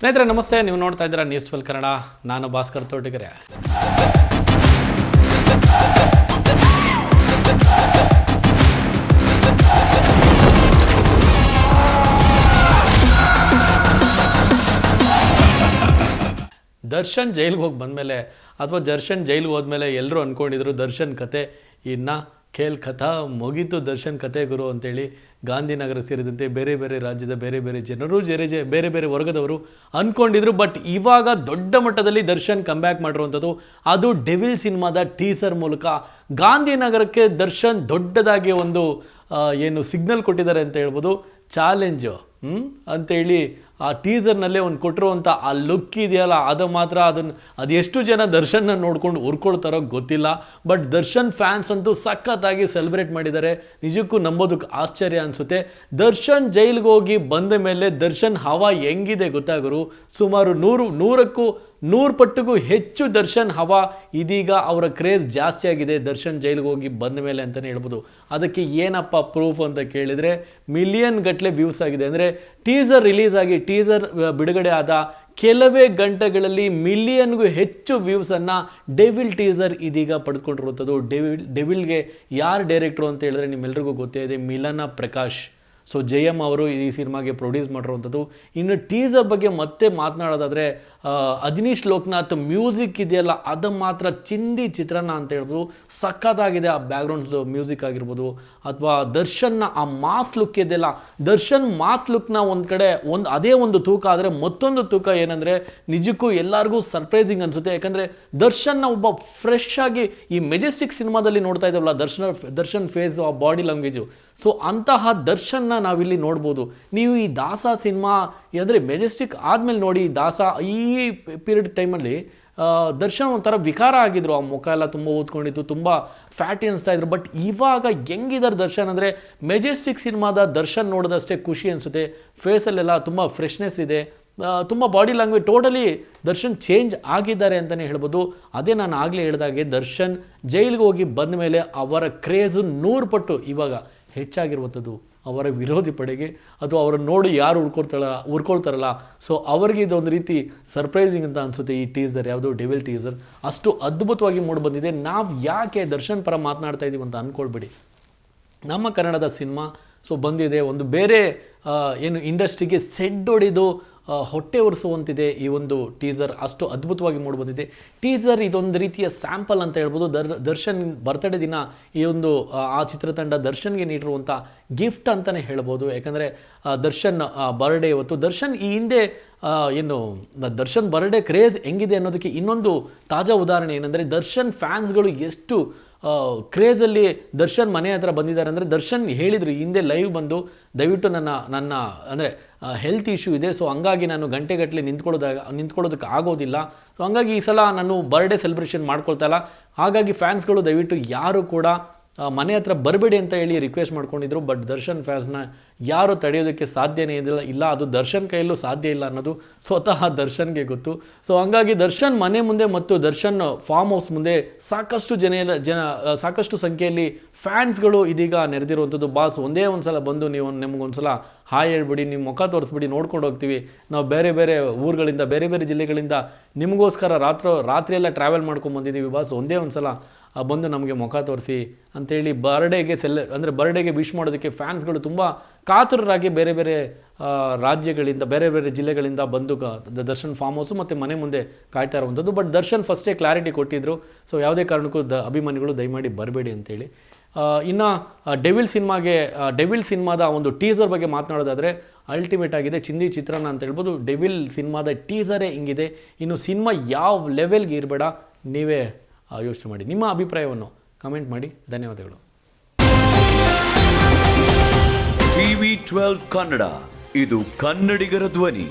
ಸ್ನೇಹಿತರೆ, ನಮಸ್ತೆ. ನೀವು ನೋಡ್ತಾ ಇದ್ದೀರಾ ನ್ಯೂಸ್ ಟ್ವೆಲ್ ಕನ್ನಡ. ನಾನು ಭಾಸ್ಕರ್ ತೋಟಿಗೆರೆ. ದರ್ಶನ್ ಜೈಲಿಗೆ ಹೋಗಿ ಬಂದಮೇಲೆ, ಅಥವಾ ದರ್ಶನ್ ಜೈಲಿಗೆ ಹೋದ್ಮೇಲೆ ಎಲ್ಲರೂ ಅಂದ್ಕೊಂಡಿದ್ರು ದರ್ಶನ್ ಕತೆ ಇನ್ನು ಖೇಲ್ ಕಥಾ ಮುಗೀತು, ದರ್ಶನ್ ಕಥೆ ಗುರು ಅಂತೇಳಿ ಗಾಂಧಿನಗರ ಸೇರಿದಂತೆ ಬೇರೆ ಬೇರೆ ರಾಜ್ಯದ ಬೇರೆ ಬೇರೆ ಜನರು ಬೇರೆ ಜೆ- ಬೇರೆ ಬೇರೆ ವರ್ಗದವರು ಅಂದ್ಕೊಂಡಿದ್ರು ಬಟ್ ಇವಾಗ ದೊಡ್ಡ ಮಟ್ಟದಲ್ಲಿ ದರ್ಶನ್ ಕಮ್ಬ್ಯಾಕ್ ಮಾಡಿರುವಂಥದ್ದು ಅದು ಡೆವಿಲ್ ಸಿನಿಮಾದ ಟೀಸರ್ ಮೂಲಕ. ಗಾಂಧಿನಗರಕ್ಕೆ ದರ್ಶನ್ ದೊಡ್ಡದಾಗಿ ಒಂದು ಏನು ಸಿಗ್ನಲ್ ಕೊಟ್ಟಿದ್ದಾರೆ ಅಂತ ಹೇಳ್ಬೋದು. ಚಾಲೆಂಜು ಹ್ಞೂ ಅಂತೇಳಿ ಆ ಟೀಸರ್ನಲ್ಲೇ ಒಂದು ಕೊಟ್ಟಿರುವಂಥ ಆ ಲುಕ್ ಇದೆಯಲ್ಲ, ಅದು ಮಾತ್ರ ಅದನ್ನು ಅದು ಎಷ್ಟು ಜನ ದರ್ಶನ್ನ ನೋಡ್ಕೊಂಡು ಹುರ್ಕೊಳ್ತಾರೋ ಗೊತ್ತಿಲ್ಲ. ಬಟ್ ದರ್ಶನ್ ಫ್ಯಾನ್ಸ್ ಅಂತೂ ಸಖತ್ತಾಗಿ ಸೆಲೆಬ್ರೇಟ್ ಮಾಡಿದ್ದಾರೆ. ನಿಜಕ್ಕೂ ನಂಬೋದಕ್ಕೆ ಆಶ್ಚರ್ಯ ಅನಿಸುತ್ತೆ. ದರ್ಶನ್ ಜೈಲಿಗೆ ಹೋಗಿ ಬಂದ ಮೇಲೆ ದರ್ಶನ್ ಹವಾ ಹೆಂಗಿದೆ ಗೊತ್ತಾಗರು? ಸುಮಾರು ನೂರು ನೂರಕ್ಕೂ ನೂರು ಪಟ್ಟಿಗೂ ಹೆಚ್ಚು ದರ್ಶನ್ ಹವಾ. ಇದೀಗ ಅವರ ಕ್ರೇಜ್ ಜಾಸ್ತಿ ಆಗಿದೆ. ದರ್ಶನ್ ಜೈಲಿಗೆ ಹೋಗಿ ಬಂದ ಮೇಲೆ ಅಂತಲೇ ಹೇಳ್ಬೋದು. ಅದಕ್ಕೆ ಏನಪ್ಪ ಪ್ರೂಫ್ ಅಂತ ಕೇಳಿದರೆ ಮಿಲಿಯನ್ ಗಟ್ಟಲೆ ವ್ಯೂಸ್ ಆಗಿದೆ. ಅಂದರೆ ಟೀಸರ್ ರಿಲೀಸ್ ಆಗಿ ಟೀಸರ್ ಬಿಡುಗಡೆ ಆದ ಕೆಲವೇ ಗಂಟೆಗಳಲ್ಲಿ ಮಿಲಿಯನ್ಗೂ ಹೆಚ್ಚು ವ್ಯೂಸನ್ನು ಡೆವಿಲ್ ಟೀಸರ್ ಇದೀಗ ಪಡೆದುಕೊಂಡಿರುವಂಥದ್ದು ಡೆವಿಲ್ ಡೆವಿಲ್ಗೆ ಯಾರು ಡೈರೆಕ್ಟ್ರು ಅಂತ ಹೇಳಿದ್ರೆ ನಿಮ್ಮೆಲ್ಲರಿಗೂ ಗೊತ್ತೇ ಇದೆ. ಮಿಲನ ಪ್ರಕಾಶ್. ಸೊ ಜಯಮ್ ಅವರು ಈ ಸಿನಿಮಾಗೆ ಪ್ರೊಡ್ಯೂಸ್ ಮಾಡಿರುವಂಥದ್ದು. ಇನ್ನು ಟೀಸರ್ ಬಗ್ಗೆ ಮತ್ತೆ ಮಾತನಾಡೋದಾದರೆ ಅಜನೀಶ್ ಲೋಕನಾಥ್ ಮ್ಯೂಸಿಕ್ ಇದೆಯಲ್ಲ, ಅದು ಮಾತ್ರ ಚಿಂದಿ ಚಿತ್ರಣ ಅಂತ ಹೇಳ್ಬೋದು. ಸಖತ್ತಾಗಿದೆ ಆ ಬ್ಯಾಕ್ಗ್ರೌಂಡ್ ಮ್ಯೂಸಿಕ್ ಆಗಿರ್ಬೋದು. ಅಥವಾ ದರ್ಶನ್ನ ಆ ಮಾಸ್ ಲುಕ್ ಇದೆಯಲ್ಲ, ದರ್ಶನ್ ಮಾಸ್ ಲುಕ್ನ ಒಂದು ಕಡೆ, ಒಂದು, ಅದೇ ಒಂದು ತೂಕ ಆದರೆ ಮತ್ತೊಂದು ತೂಕ ಏನಂದರೆ, ನಿಜಕ್ಕೂ ಎಲ್ಲರಿಗೂ ಸರ್ಪ್ರೈಸಿಂಗ್ ಅನಿಸುತ್ತೆ. ಯಾಕಂದರೆ ದರ್ಶನ್ನ ಒಬ್ಬ ಫ್ರೆಶ್ ಆಗಿ ಈ ಮೆಜೆಸ್ಟಿಕ್ ಸಿನಿಮಾದಲ್ಲಿ ನೋಡ್ತಾ ಇದ್ದಾವಲ್ಲ ದರ್ಶನ, ದರ್ಶನ್ ಫೇಸ್ ಆ ಬಾಡಿ ಲ್ಯಾಂಗ್ವೇಜು ಸೊ ಅಂತಹ ದರ್ಶನ್ನ ನಾವಿಲ್ಲಿ ನೋಡ್ಬೋದು. ನೀವು ಈ ದಾಸ ಸಿನಿಮಾ, ಅಂದರೆ ಮೆಜೆಸ್ಟಿಕ್ ಆದಮೇಲೆ ನೋಡಿ, ದಾಸ ಈ ಪೀರಿಯಡ್ ಟೈಮಲ್ಲಿ ದರ್ಶನ್ ಒಂಥರ ವಿಕಾರ ಆಗಿದ್ರು. ಆ ಮುಖ ಎಲ್ಲ ತುಂಬ ಓದ್ಕೊಂಡಿತ್ತು ತುಂಬ ಫ್ಯಾಟಿ ಅನಿಸ್ತಾ ಇದ್ರು. ಬಟ್ ಇವಾಗ ಹೆಂಗಿದ್ದಾರೆ ದರ್ಶನ್ ಅಂದರೆ, ಮೆಜೆಸ್ಟಿಕ್ ಸಿನಿಮಾದ ದರ್ಶನ್ ನೋಡಿದಷ್ಟೇ ಖುಷಿ ಅನಿಸುತ್ತೆ. ಫೇಸಲ್ಲೆಲ್ಲ ತುಂಬ ಫ್ರೆಶ್ನೆಸ್ ಇದೆ. ತುಂಬ body language totally Darshan change ಆಗಿದ್ದಾರೆ ಅಂತಲೇ ಹೇಳ್ಬೋದು. ಅದೇ ನಾನು ಆಗಲೇ ಹೇಳಿದಾಗೆ ದರ್ಶನ್ ಜೈಲಿಗೆ ಹೋಗಿ ಬಂದ ಮೇಲೆ ಅವರ ಕ್ರೇಜು ನೂರು ಪಟ್ಟು ಇವಾಗ ಹೆಚ್ಚಾಗಿರುವಂಥದ್ದು. ಅವರ ವಿರೋಧಿ ಪಡೆಗೆ ಅಥವಾ ಅವರನ್ನು ನೋಡಿ ಯಾರು ಉಳ್ಕೊಳ್ತಾರ ಉರ್ಕೊಳ್ತಾರಲ್ಲ ಸೊ ಅವರಿಗೆ ಇದೊಂದು ರೀತಿ ಸರ್ಪ್ರೈಸಿಂಗ್ ಅಂತ ಅನಿಸುತ್ತೆ ಈ ಟೀಸರ್ ಯಾವುದು ಡೆವಿಲ್ ಟೀಸರ್ ಅಷ್ಟು ಅದ್ಭುತವಾಗಿ ಮೂಡಿ ಬಂದಿದೆ. ನಾವು ಯಾಕೆ ದರ್ಶನ್ ಪರ ಮಾತನಾಡ್ತಾ ಇದ್ದೀವಿ ಅಂತ ಅಂದ್ಕೊಳ್ಬೇಡಿ ನಮ್ಮ ಕನ್ನಡದ ಸಿನಿಮಾ ಸೊ ಬಂದಿದೆ. ಒಂದು ಬೇರೆ ಏನು ಇಂಡಸ್ಟ್ರಿಗೆ ಸೆಡ್ ಹೊಡೆದು ಆ, ಹೊಟ್ಟೆ ಒರೆಸುವಂತಿದೆ ಈ ಒಂದು ಟೀಸರ್ ಅಷ್ಟು ಅದ್ಭುತವಾಗಿ ಮೂಡಿಬಂದಿದೆ. ಟೀಸರ್ ಇದೊಂದು ರೀತಿಯ ಸ್ಯಾಂಪಲ್ ಅಂತ ಹೇಳ್ಬೋದು. ದರ್ ದರ್ಶನ್ ಬರ್ತಡೇ ದಿನ ಈ ಒಂದು ಆ, ಚಿತ್ರತಂಡ ದರ್ಶನ್ಗೆ ನೀಡಿರುವಂಥ ಗಿಫ್ಟ್ ಅಂತಲೇ ಹೇಳ್ಬೋದು. ಯಾಕಂದರೆ ದರ್ಶನ್ ಬರ್ಡೇ ಇವತ್ತು. ದರ್ಶನ್ ಈ ಹಿಂದೆ ಏನು ದರ್ಶನ್ ಬರ್ಡೇ ಕ್ರೇಜ್ ಹೆಂಗಿದೆ ಅನ್ನೋದಕ್ಕೆ ಇನ್ನೊಂದು ತಾಜಾ ಉದಾಹರಣೆ ಏನಂದರೆ ದರ್ಶನ್ ಫ್ಯಾನ್ಸ್ಗಳು ಎಷ್ಟು ಕ್ರೇಜಲ್ಲಿ ದರ್ಶನ್ ಮನೆ ಹತ್ರ ಬಂದಿದ್ದಾರೆ ಅಂದರೆ ದರ್ಶನ್ ಹೇಳಿದರು ಹಿಂದೆ ಲೈವ್ ಬಂದು ದಯವಿಟ್ಟು ನನ್ನ ನನ್ನ, ಅಂದರೆ ಹೆಲ್ತ್ ಇಶ್ಯೂ ಇದೆ ಸೊ ಹಂಗಾಗಿ ನಾನು ಗಂಟೆಗಟ್ಟಲೆ ನಿಂತ್ಕೊಳ್ಳೋದಾಗ, ನಿಂತ್ಕೊಳ್ಳೋದಕ್ಕೆ ಆಗೋದಿಲ್ಲ. ಸೊ ಹಂಗಾಗಿ ಈ ಸಲ ನಾನು ಬರ್ಡೇ ಸೆಲೆಬ್ರೇಷನ್ ಮಾಡ್ಕೊಳ್ತಾ ಇಲ್ಲ. ಹಾಗಾಗಿ ಫ್ಯಾನ್ಸ್ಗಳು ದಯವಿಟ್ಟು ಯಾರು ಕೂಡ ಮನೆ ಹತ್ರ ಬರಬೇಡಿ ಅಂತ ಹೇಳಿ ರಿಕ್ವೆಸ್ಟ್ ಮಾಡ್ಕೊಂಡಿದ್ರು ಬಟ್ ದರ್ಶನ್ ಫ್ಯಾನ್ಸ್ನ ಯಾರು ತಡೆಯೋದಕ್ಕೆ ಸಾಧ್ಯನೇ ಇದಿಲ್ಲ ಇಲ್ಲ, ಅದು ದರ್ಶನ್ ಕೈಯಲ್ಲೂ ಸಾಧ್ಯ ಇಲ್ಲ ಅನ್ನೋದು ಸ್ವತಃ ದರ್ಶನ್ಗೆ ಗೊತ್ತು. ಸೊ ಹಂಗಾಗಿ ದರ್ಶನ್ ಮನೆ ಮುಂದೆ ಮತ್ತು ದರ್ಶನ್ ಫಾರ್ಮ್ ಹೌಸ್ ಮುಂದೆ ಸಾಕಷ್ಟು ಜನ ಜನ ಸಾಕಷ್ಟು ಸಂಖ್ಯೆಯಲ್ಲಿ ಫ್ಯಾನ್ಸ್ಗಳು ಇದೀಗ ನೆರೆದಿರುವಂಥದ್ದು. ಬಾಸ್, ಒಂದೇ ಒಂದು ಸಲ ಬಂದು ನೀವು ನಿಮ್ಗೊಂದ್ಸಲ ಹಾಯ್ ಹೇಳ್ಬಿಡಿ ನಿಮ್ಮ ಮುಖ ತೋರಿಸ್ಬಿಡಿ, ನೋಡ್ಕೊಂಡು ಹೋಗ್ತೀವಿ. ನಾವು ಬೇರೆ ಬೇರೆ ಊರುಗಳಿಂದ, ಬೇರೆ ಬೇರೆ ಜಿಲ್ಲೆಗಳಿಂದ ನಿಮಗೋಸ್ಕರ ರಾತ್ರಿ ರಾತ್ರಿ ಎಲ್ಲ ಟ್ರಾವೆಲ್ ಮಾಡ್ಕೊಂಡು ಬಂದಿದ್ದೀವಿ ಬಾಸ್, ಒಂದೇ ಒಂದು ಸಲ ಬಂದು ನಮಗೆ ಮುಖ ತೋರಿಸಿ ಅಂಥೇಳಿ ಬರ್ಡೇಗೆ ಸೆಲ್, ಅಂದರೆ ಬರ್ಡೇಗೆ ವಿಶ್ ಮಾಡೋದಕ್ಕೆ ಫ್ಯಾನ್ಸ್ಗಳು ತುಂಬ ಕಾತುರರಾಗಿ ಬೇರೆ ಬೇರೆ ರಾಜ್ಯಗಳಿಂದ, ಬೇರೆ ಬೇರೆ ಜಿಲ್ಲೆಗಳಿಂದ ಬಂದು ದರ್ಶನ್ ಫಾರ್ಮ್ ಹೌಸು ಮತ್ತು ಮನೆ ಮುಂದೆ ಕಾಯ್ತಾ ಇರುವಂಥದ್ದು. ಬಟ್ ದರ್ಶನ್ ಫಸ್ಟೇ ಕ್ಲಾರಿಟಿ ಕೊಟ್ಟಿದ್ದರು ಸೊ ಯಾವುದೇ ಕಾರಣಕ್ಕೂ ದ, ಅಭಿಮಾನಿಗಳು ದಯಮಾಡಿ ಬರಬೇಡಿ ಅಂತೇಳಿ. ಇನ್ನು ಡೆವಿಲ್ ಸಿನಿಮಾಗೆ ಡೆವಿಲ್ ಸಿನಿಮಾದ ಒಂದು ಟೀಸರ್ ಬಗ್ಗೆ ಮಾತನಾಡೋದಾದರೆ ಅಲ್ಟಿಮೇಟ್ ಆಗಿದೆ ಚಿಂದಿ ಚಿತ್ರಣ ಅಂತ ಹೇಳ್ಬೋದು. ಡೆವಿಲ್ ಸಿನಿಮಾದ ಟೀಸರೇ ಹಿಂಗಿದೆ. ಇನ್ನು ಸಿನಿಮಾ ಯಾವ ಲೆವೆಲ್ಗೆ ಇರಬೇಡ, ನೀವೇ ಯೋಚನೆ ಮಾಡಿ. ನಿಮ್ಮ ಅಭಿಪ್ರಾಯವನ್ನು ಕಮೆಂಟ್ ಮಾಡಿ. ಧನ್ಯವಾದಗಳು. TV twelve Kannada. ಇದು ಕನ್ನಡಿಗರ ಧ್ವನಿ.